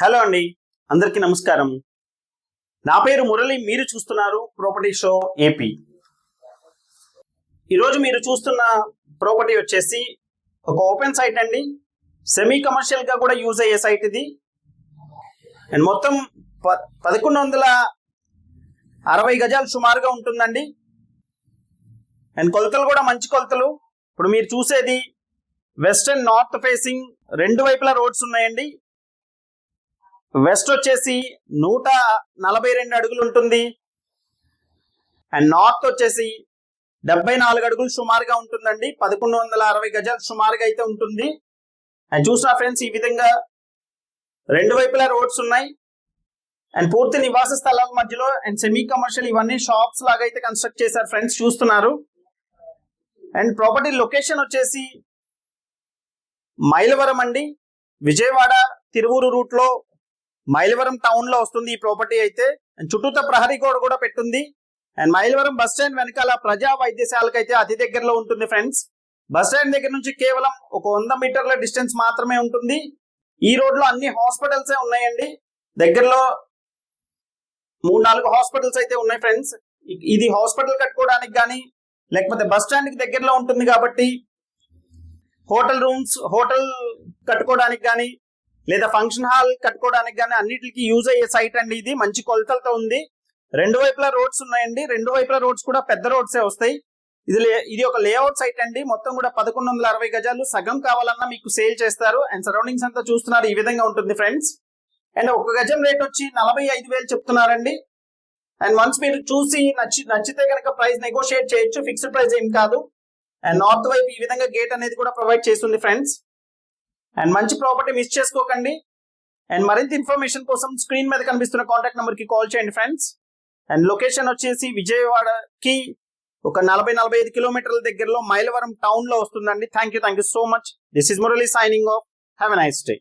Hello అండి. అందరికీ నమస్కారం. నా పేరు మురళి మీరు చూస్తున్నారు ప్రాపర్టీ షో ఏపీ ఈరోజు మీరు చూస్తున్న ప్రాపర్టీ వచ్చేసి ఒక ఓపెన్ సైట్ అండి. సెమీ కమర్షియల్గా కూడా యూజ్ అయ్యే సైట్ ఇది. అండ్ మొత్తం ప పదకొండు వందల అరవై గజాలు సుమారుగా ఉంటుందండి. అండ్ కొలతలు కూడా మంచి కొలతలు. ఇప్పుడు మీరు చూసేది వెస్ట్ అండ్ నార్త్ ఫేసింగ్ రెండు వైపులా రోడ్స్ ఉన్నాయండి. వెస్ట్ వచ్చేసి నూట నలభై రెండు అడుగులు ఉంటుంది. అండ్ నార్త్ వచ్చేసి డెబ్బై నాలుగు అడుగులు సుమారుగా ఉంటుందండి. పదకొండు వందల అరవై గజాలు సుమారుగా అయితే ఉంటుంది. అండ్ చూసిన ఫ్రెండ్స్ ఈ విధంగా రెండు వైపులా రోడ్స్ ఉన్నాయి. అండ్ పూర్తి నివాస స్థలాల మధ్యలో అండ్ సెమీ కమర్షియల్ ఇవన్నీ షాప్స్ లాగా అయితే కన్స్ట్రక్ట్ చేశారు ఫ్రెండ్స్ చూస్తున్నారు. అండ్ ప్రాపర్టీ లొకేషన్ వచ్చేసి మైలవరం అండి. విజయవాడ తిరువూరు రూట్లో మైలవరం టౌన్లో వస్తుంది ఈ ప్రాపర్టీ అయితే. అండ్ చుట్టూత ప్రహరీ గోడ కూడా పెట్టుంది. అండ్ మైలవరం బస్ స్టాండ్ వెనకాల ప్రజా వైద్యశాలకు అయితే అతి దగ్గరలో ఉంటుంది ఫ్రెండ్స్ బస్ స్టాండ్ దగ్గర నుంచి కేవలం ఒక వంద మీటర్ల డిస్టెన్స్ మాత్రమే ఉంటుంది. ఈ రోడ్లో అన్ని హాస్పిటల్స్ ఉన్నాయండి. దగ్గరలో మూడు నాలుగు హాస్పిటల్స్ అయితే ఉన్నాయి ఫ్రెండ్స్ ఇది హాస్పిటల్ కట్టుకోవడానికి కానీ లేకపోతే బస్ స్టాండ్కి దగ్గరలో ఉంటుంది కాబట్టి హోటల్ రూమ్స్ హోటల్ కట్టుకోవడానికి కానీ లేదా ఫంక్షన్ హాల్ కట్టుకోవడానికి కానీ అన్నిటికి యూజ్ అయ్యే సైట్ అండి ఇది. మంచి కొలతలతో ఉంది. రెండు వైపులా రోడ్స్ ఉన్నాయండి. రెండు వైపులా రోడ్స్ కూడా పెద్ద రోడ్సే వస్తాయి. ఇది లే- ఇది ఒక లేఅవుట్ సైట్ అండి. మొత్తం కూడా పదకొండు వందల అరవై గజాలు. సగం కావాలన్నా మీకు సేల్ చేస్తారు. అండ్ సరౌండింగ్స్ అంతా చూస్తున్నారు. ఈ విధంగా ఉంటుంది ఫ్రెండ్స్ అండ్ ఒక గజం రేట్ వచ్చి నలభై ఐదు వేలు చెప్తున్నారండి. అండ్ వన్స్ మీరు చూసి నచ్చి నచ్చితే కనుక ప్రైస్ నెగోషియేట్ చేయొచ్చు. ఫిక్స్డ్ ప్రైస్ ఏం కాదు. అండ్ నార్త్ వైపు ఈ విధంగా గేట్ అనేది కూడా ప్రొవైడ్ చేస్తుంది ఫ్రెండ్స్ అండ్ మంచి ప్రాపర్టీ మిస్ చేసుకోకండి. అండ్ మరింత ఇన్ఫర్మేషన్ కోసం స్క్రీన్ మీద కనిపిస్తున్న కాంటాక్ట్ నెంబర్కి కాల్ చేయండి ఫ్రెండ్స్. అండ్ లొకేషన్ వచ్చేసి విజయవాడకి ఒక నలభై నలభై ఐదు కిలోమీటర్ల దగ్గరలో మైలవరం టౌన్లో వస్తుందండి. Thank you thank you so much. This is Murali signing off. Have a nice day.